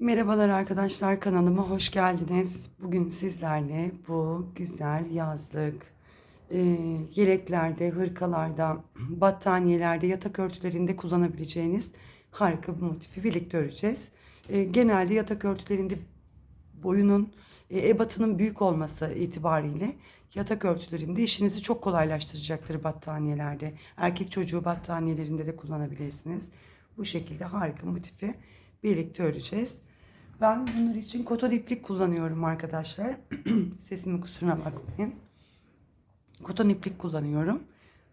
Merhabalar arkadaşlar kanalıma hoş geldiniz. Bugün sizlerle bu güzel yazlık e, yeleklerde, hırkalarda, battaniyelerde, yatak örtülerinde kullanabileceğiniz harika bir motifi birlikte öreceğiz. E, genelde yatak örtülerinde boyunun e, ebatının büyük olması itibariyle yatak örtülerinde işinizi çok kolaylaştıracaktır battaniyelerde. Erkek çocuğu battaniyelerinde de kullanabilirsiniz. Bu şekilde harika motifi birlikte öreceğiz. Ben bunlar için koton iplik kullanıyorum arkadaşlar. Sesimin kusuruna bakmayın. Koton iplik kullanıyorum.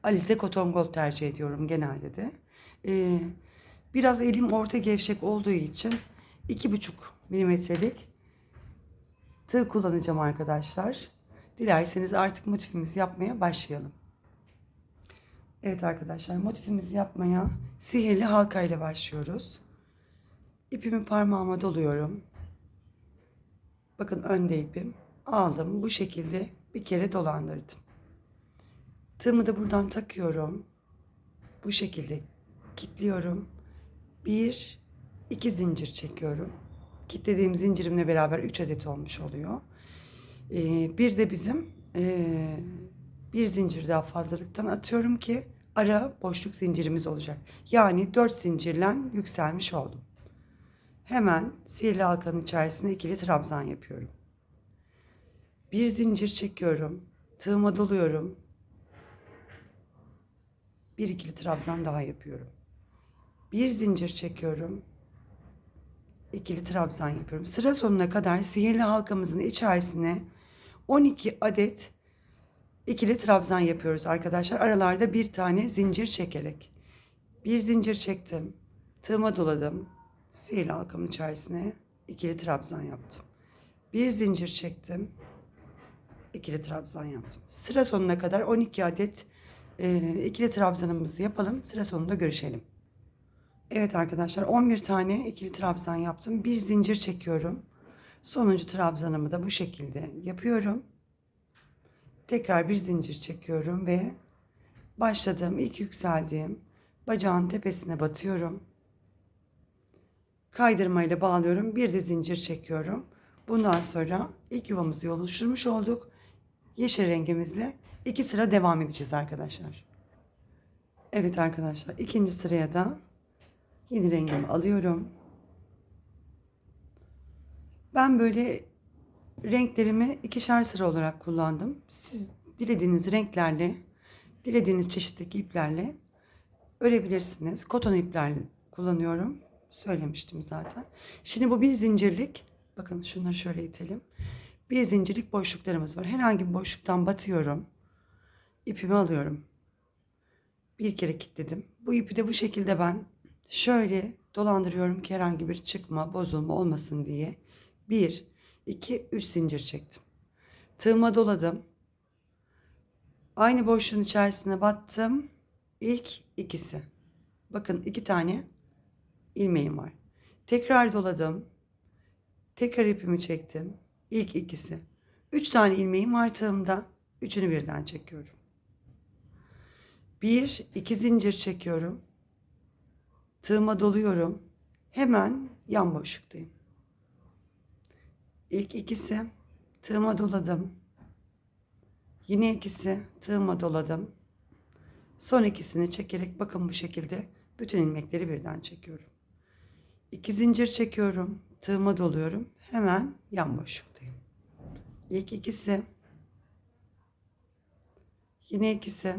Alize koton gold tercih ediyorum genelde de. Ee, biraz elim orta gevşek olduğu için iki buçuk milimetrelik tığ kullanacağım arkadaşlar. Dilerseniz artık motifimizi yapmaya başlayalım. Evet arkadaşlar motifimizi yapmaya sihirli halka ile başlıyoruz. İpimi parmağıma doluyorum. Bakın önde ipim. Aldım. Bu şekilde bir kere dolandırdım. Tığımı da buradan takıyorum. Bu şekilde kilitliyorum. Bir, iki zincir çekiyorum. Kilitlediğim zincirimle beraber üç adet olmuş oluyor. Ee, bir de bizim ee, bir zincir daha fazlalıktan atıyorum ki ara boşluk zincirimiz olacak. Yani dört zincirle yükselmiş oldum. Hemen sihirli halkanın içerisine ikili trabzan yapıyorum. Bir zincir çekiyorum. Tığıma doluyorum. Bir ikili trabzan daha yapıyorum. Bir zincir çekiyorum. İkili trabzan yapıyorum. Sıra sonuna kadar sihirli halkamızın içerisine 12 adet ikili trabzan yapıyoruz arkadaşlar. Aralarda bir tane zincir çekerek. Bir zincir çektim. Tığıma doladım sihirli halkamın içerisine ikili trabzan yaptım. Bir zincir çektim. ikili trabzan yaptım. Sıra sonuna kadar 12 adet e, ikili trabzanımızı yapalım. Sıra sonunda görüşelim. Evet arkadaşlar 11 tane ikili trabzan yaptım. Bir zincir çekiyorum. Sonuncu trabzanımı da bu şekilde yapıyorum. Tekrar bir zincir çekiyorum ve başladığım ilk yükseldiğim bacağın tepesine batıyorum kaydırmayla bağlıyorum. Bir de zincir çekiyorum. Bundan sonra ilk yuvamızı oluşturmuş olduk. Yeşil rengimizle iki sıra devam edeceğiz arkadaşlar. Evet arkadaşlar ikinci sıraya da yeni rengimi alıyorum. Ben böyle renklerimi ikişer sıra olarak kullandım. Siz dilediğiniz renklerle, dilediğiniz çeşitteki iplerle örebilirsiniz. Koton ipler kullanıyorum söylemiştim zaten. Şimdi bu bir zincirlik. Bakın şunları şöyle itelim. Bir zincirlik boşluklarımız var. Herhangi bir boşluktan batıyorum. İpimi alıyorum. Bir kere kilitledim. Bu ipi de bu şekilde ben şöyle dolandırıyorum ki herhangi bir çıkma, bozulma olmasın diye. Bir, iki, üç zincir çektim. Tığıma doladım. Aynı boşluğun içerisine battım. İlk ikisi. Bakın iki tane ilmeğim var. Tekrar doladım. Tekrar ipimi çektim. İlk ikisi. Üç tane ilmeğim var tığımda. Üçünü birden çekiyorum. Bir, iki zincir çekiyorum. Tığıma doluyorum. Hemen yan boşluktayım. İlk ikisi tığıma doladım. Yine ikisi tığıma doladım. Son ikisini çekerek bakın bu şekilde bütün ilmekleri birden çekiyorum. İki zincir çekiyorum. Tığıma doluyorum. Hemen yan boşluktayım. İlk ikisi. Yine ikisi.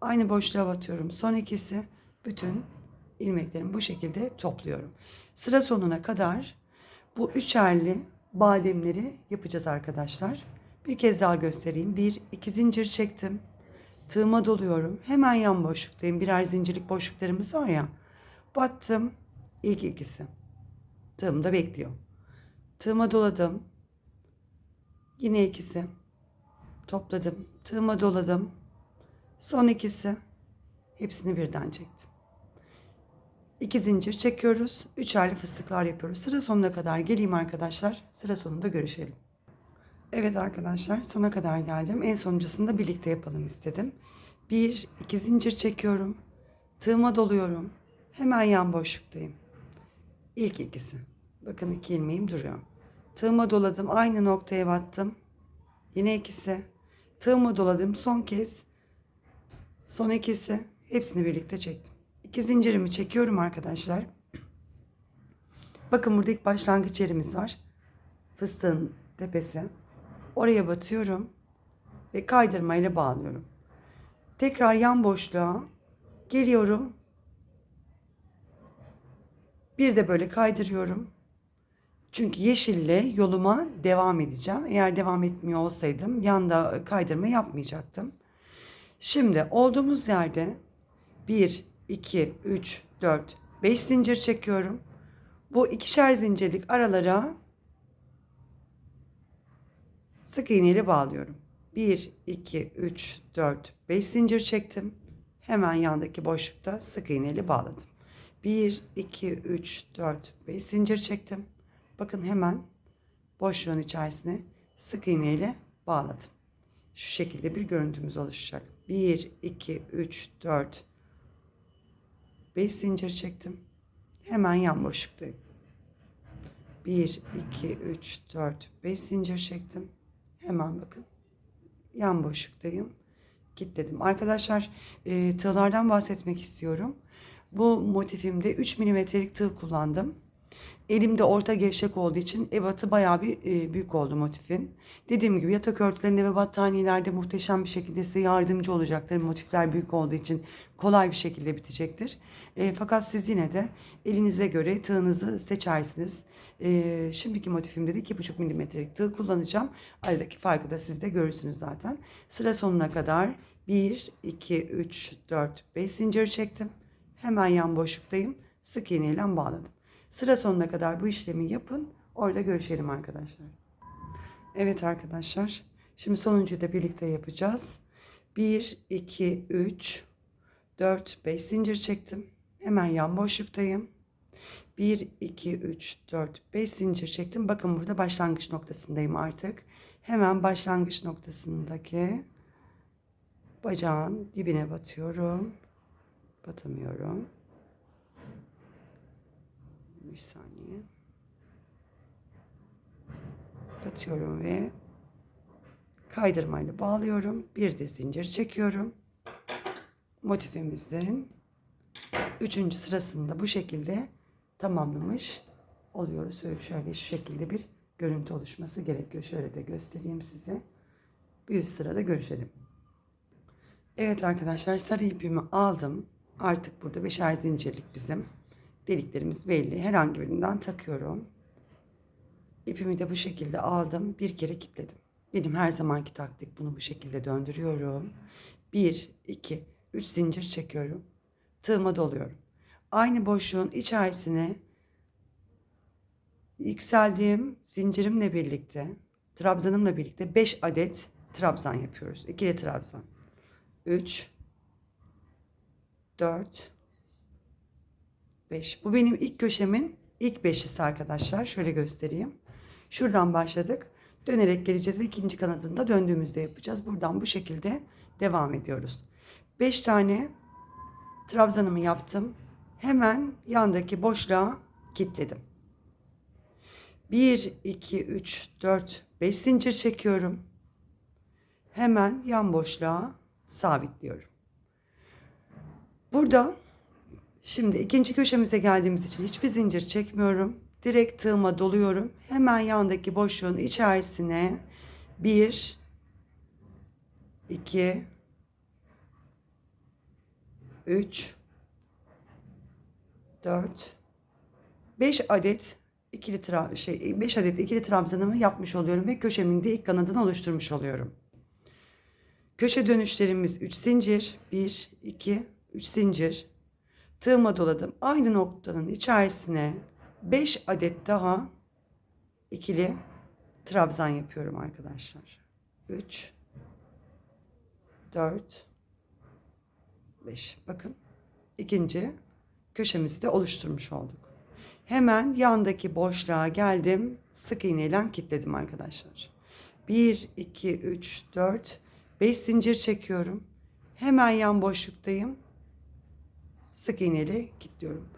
Aynı boşluğa batıyorum. Son ikisi. Bütün ilmeklerimi bu şekilde topluyorum. Sıra sonuna kadar bu üçerli bademleri yapacağız arkadaşlar. Bir kez daha göstereyim. Bir, iki zincir çektim. Tığıma doluyorum. Hemen yan boşluktayım. Birer zincirlik boşluklarımız var ya. Battım. İlk ikisi. Tığımda bekliyor. Tığıma doladım. Yine ikisi. Topladım. Tığıma doladım. Son ikisi. Hepsini birden çektim. İki zincir çekiyoruz. Üçerli fıstıklar yapıyoruz. Sıra sonuna kadar geleyim arkadaşlar. Sıra sonunda görüşelim. Evet arkadaşlar sona kadar geldim. En sonuncusunu da birlikte yapalım istedim. Bir, iki zincir çekiyorum. Tığıma doluyorum. Hemen yan boşluktayım. İlk ikisi. Bakın iki ilmeğim duruyor. Tığıma doladım. Aynı noktaya battım. Yine ikisi. Tığımı doladım. Son kez. Son ikisi. Hepsini birlikte çektim. İki zincirimi çekiyorum arkadaşlar. Bakın burada ilk başlangıç yerimiz var. Fıstığın tepesi. Oraya batıyorum. Ve kaydırmayla bağlıyorum. Tekrar yan boşluğa geliyorum. Bir de böyle kaydırıyorum. Çünkü yeşille yoluma devam edeceğim. Eğer devam etmiyor olsaydım yanda kaydırma yapmayacaktım. Şimdi olduğumuz yerde 1, 2, 3, 4, 5 zincir çekiyorum. Bu ikişer zincirlik aralara sık iğneyle bağlıyorum. 1, 2, 3, 4, 5 zincir çektim. Hemen yandaki boşlukta sık iğneyle bağladım. 1, 2, 3, 4, 5 zincir çektim. Bakın hemen boşluğun içerisine sık iğneyle bağladım. Şu şekilde bir görüntümüz oluşacak. 1, 2, 3, 4, 5 zincir çektim. Hemen yan boşluktayım. 1, 2, 3, 4, 5 zincir çektim. Hemen bakın. Yan boşluktayım. Kilitledim. Arkadaşlar e, tığlardan bahsetmek istiyorum. Bu motifimde 3 milimetrelik tığ kullandım. Elimde orta gevşek olduğu için ebatı bayağı bir e, büyük oldu motifin. Dediğim gibi yatak örtülerinde ve battaniyelerde muhteşem bir şekilde size yardımcı olacaktır. Motifler büyük olduğu için kolay bir şekilde bitecektir. E, fakat siz yine de elinize göre tığınızı seçersiniz. E, şimdiki motifimde de 2,5 milimetrelik tığ kullanacağım. Aradaki farkı da siz de görürsünüz zaten. Sıra sonuna kadar 1, 2, 3, 4, 5 zincir çektim. Hemen yan boşluktayım. Sık iğneyle bağladım. Sıra sonuna kadar bu işlemi yapın. Orada görüşelim arkadaşlar. Evet arkadaşlar. Şimdi sonuncuyu da birlikte yapacağız. 1, 2, 3, 4, 5 zincir çektim. Hemen yan boşluktayım. 1, 2, 3, 4, 5 zincir çektim. Bakın burada başlangıç noktasındayım artık. Hemen başlangıç noktasındaki bacağın dibine batıyorum. Batamıyorum. Bir saniye. Batıyorum ve kaydırmayla bağlıyorum. Bir de zincir çekiyorum. Motifimizin üçüncü sırasında bu şekilde tamamlamış oluyoruz. Şöyle, şu şekilde bir görüntü oluşması gerekiyor. Şöyle de göstereyim size. Bir üst sırada görüşelim. Evet arkadaşlar sarı ipimi aldım. Artık burada beşer zincirlik bizim deliklerimiz belli. Herhangi birinden takıyorum. İpimi de bu şekilde aldım. Bir kere kilitledim. Benim her zamanki taktik bunu bu şekilde döndürüyorum. Bir, iki, üç zincir çekiyorum. Tığıma doluyorum. Aynı boşluğun içerisine yükseldiğim zincirimle birlikte, trabzanımla birlikte 5 adet trabzan yapıyoruz. İkili trabzan. 3 4 5. Bu benim ilk köşemin ilk beşlisi arkadaşlar. Şöyle göstereyim. Şuradan başladık. Dönerek geleceğiz ve ikinci kanadında döndüğümüzde yapacağız. Buradan bu şekilde devam ediyoruz. 5 tane trabzanımı yaptım. Hemen yandaki boşluğa kilitledim. 1, 2, 3, 4, 5 zincir çekiyorum. Hemen yan boşluğa sabitliyorum. Burada şimdi ikinci köşemize geldiğimiz için hiçbir zincir çekmiyorum. Direkt tığıma doluyorum. Hemen yandaki boşluğun içerisine 1 2 3 4 5 adet ikili tra şey 5 adet ikili trabzanımı yapmış oluyorum ve köşemin de ilk kanadını oluşturmuş oluyorum. Köşe dönüşlerimiz 3 zincir, 1 2 3 zincir. Tığıma doladım. Aynı noktanın içerisine 5 adet daha ikili trabzan yapıyorum arkadaşlar. 3 4 5. Bakın ikinci köşemizi de oluşturmuş olduk. Hemen yandaki boşluğa geldim. Sık iğneyle kilitledim arkadaşlar. 1 2 3 4 5 zincir çekiyorum. Hemen yan boşluktayım. Sık iğneyle kilitliyorum.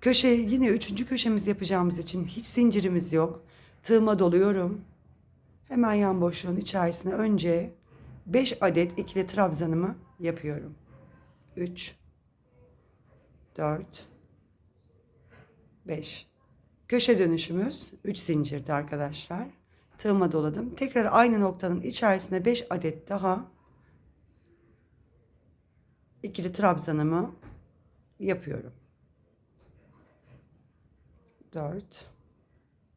Köşe yine üçüncü köşemiz yapacağımız için hiç zincirimiz yok. Tığıma doluyorum. Hemen yan boşluğun içerisine önce 5 adet ikili trabzanımı yapıyorum. 3 4 5 Köşe dönüşümüz 3 zincirdi arkadaşlar. Tığıma doladım. Tekrar aynı noktanın içerisine 5 adet daha ikili trabzanımı yapıyorum. 4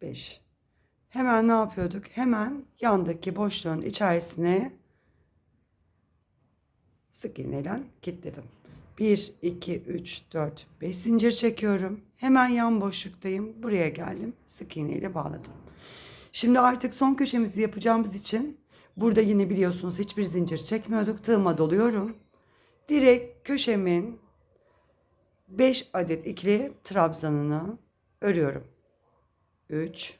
5 Hemen ne yapıyorduk? Hemen yandaki boşluğun içerisine sık iğneyle kilitledim. 1 2 3 4 5 zincir çekiyorum. Hemen yan boşluktayım. Buraya geldim. Sık iğneyle bağladım. Şimdi artık son köşemizi yapacağımız için burada yine biliyorsunuz hiçbir zincir çekmiyorduk. Tığıma doluyorum. Direkt köşemin 5 adet ikili trabzanını örüyorum. 3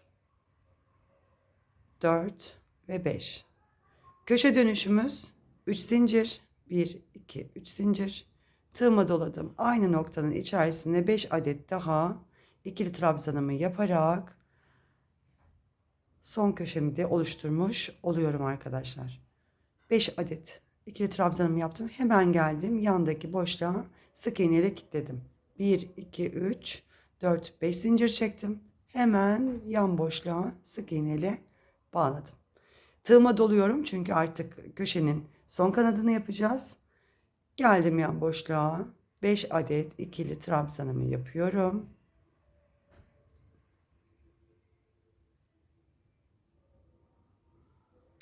4 ve 5. Köşe dönüşümüz 3 zincir. 1 2 3 zincir. Tığıma doladım. Aynı noktanın içerisinde 5 adet daha ikili trabzanımı yaparak son köşemi de oluşturmuş oluyorum arkadaşlar. 5 adet ikili trabzanımı yaptım. Hemen geldim. Yandaki boşluğa sık iğneyle kilitledim. 1 2 3 4 5 zincir çektim. Hemen yan boşluğa sık iğneyle bağladım. Tığıma doluyorum çünkü artık köşenin son kanadını yapacağız. Geldim yan boşluğa. 5 adet ikili trabzanımı yapıyorum.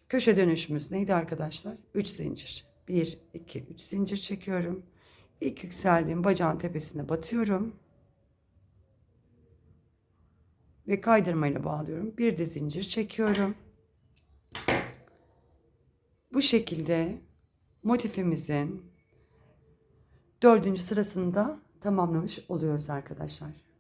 Köşe dönüşümüz neydi arkadaşlar? 3 zincir. 1, 2, 3 zincir çekiyorum. İlk yükseldiğim bacağın tepesine batıyorum. Ve kaydırmayla bağlıyorum. Bir de zincir çekiyorum. Bu şekilde motifimizin dördüncü sırasında tamamlamış oluyoruz arkadaşlar.